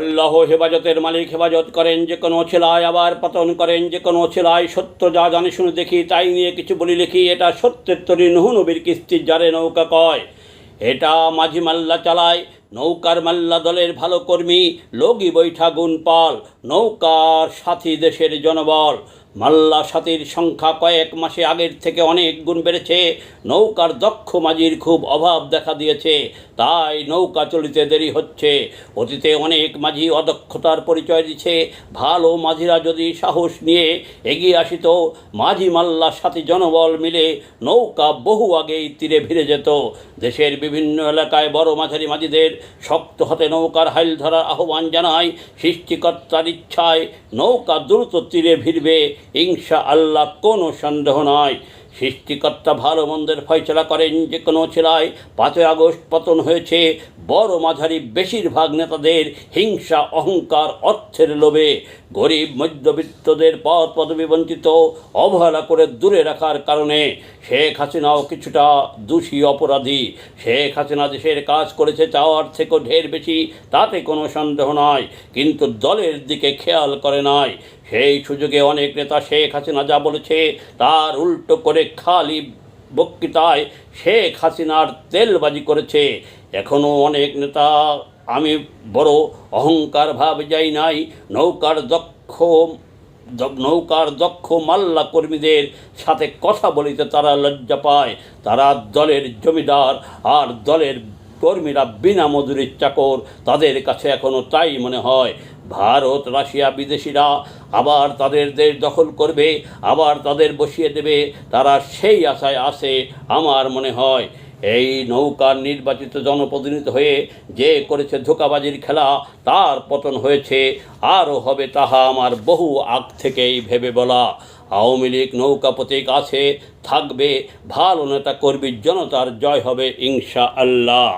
আল্লাহ হেফাজতের মালিক হেফাজত করেন যে কোনো ছেলায় আবার পতন করেন, যে কোনো ছেলায় সত্য যা জানি শুনে দেখি, তাই নিয়ে কিছু বলি লিখি, এটা সত্যের তরি। নহু নবীর কিস্তির যারে নৌকা কয়, এটা মাঝি মাল্লা চালায়, নৌকার মাল্লা দলের ভালো কর্মী, লগি বৈঠা গুণ পাল, নৌকার সাথী দেশের জনবল। মাল্লা সাথীর সংখ্যা কয়েক মাসে আগের থেকে অনেক গুণ বেড়েছে। নৌকার দক্ষ মাঝির খুব অভাব দেখা দিয়েছে। তাই নৌকা চলিতে দেরি হচ্ছে। অতীতে অনেক মাঝি অদক্ষতার পরিচয় দিচ্ছে ভালো মাঝিরা যদি সাহস নিয়ে এগিয়ে আসিত, মাঝি মাল্লার সাথে জনবল মিলে নৌকা বহু আগেই তীরে ভিড়ে যেত। দেশের বিভিন্ন এলাকায় বড় মাঝারি মাঝিদের শক্ত হাতে নৌকার হাইল ধরার আহ্বান জানায়। সৃষ্টিকর্তার ইচ্ছায় নৌকা দ্রুত তীরে ভিড়বে। ইনশা আল্লাহ কোনো সন্দেহ নয় সৃষ্টিকর্তা ভালো মন্দের ফয়সলা করেন যে কোনো ছেলায় পাঁচই আগস্ট পতন হয়েছে, বড় মাঝারি বেশিরভাগ নেতাদের হিংসা, অহংকার, অর্থের লোভে। গরিব, মধ্যবিত্তদের পদ পদবি বঞ্চিত, অবহেলা করে দূরে রাখার কারণে শেখ হাসিনাও কিছুটা দোষী অপরাধী। শেখ হাসিনা দেশের কাজ করেছে চাওয়ার থেকেও ঢের বেশি, তাতে কোনো সন্দেহ নয়, কিন্তু দলের দিকে খেয়াল করে নাই। সেই সুযোগে অনেক নেতা শেখ হাসিনা যা বলেছে, তার উল্টো করে খালি বক্তৃতায় শেখ হাসিনার তেলবাজি করেছে। এখনও অনেক নেতা, আমি বড় অহংকার ভাব যাই নাই। নৌকার দক্ষ নৌকার দক্ষ মাল্লা কর্মীদের সাথে কথা বলিতে তারা লজ্জা পায়। তারা দলের জমিদার আর দলের কর্মীরা বিনা মজুরির চাকর, তাদের কাছে এখনও তাই মনে হয়। ভারত, রাশিয়া, বিদেশিরা আবার তাদের দেশ দখল করবে, আবার তাদের বসিয়ে দেবে, তারা সেই আশায় আসে আমার মনে হয়। এই নৌকার নির্বাচিত জনপ্রতিনিধি হয়ে যে করেছে ধোকাবাজির খেলা, তার পতন হয়েছে। আরও হবে তাহা আমার বহু আগ থেকেই ভেবে বলা। আওয়ামী লীগ নৌকা প্রতীক আছে, থাকবে, ভালো নেতা কর্মীর জনতার জয় হবে ইনশা আল্লাহ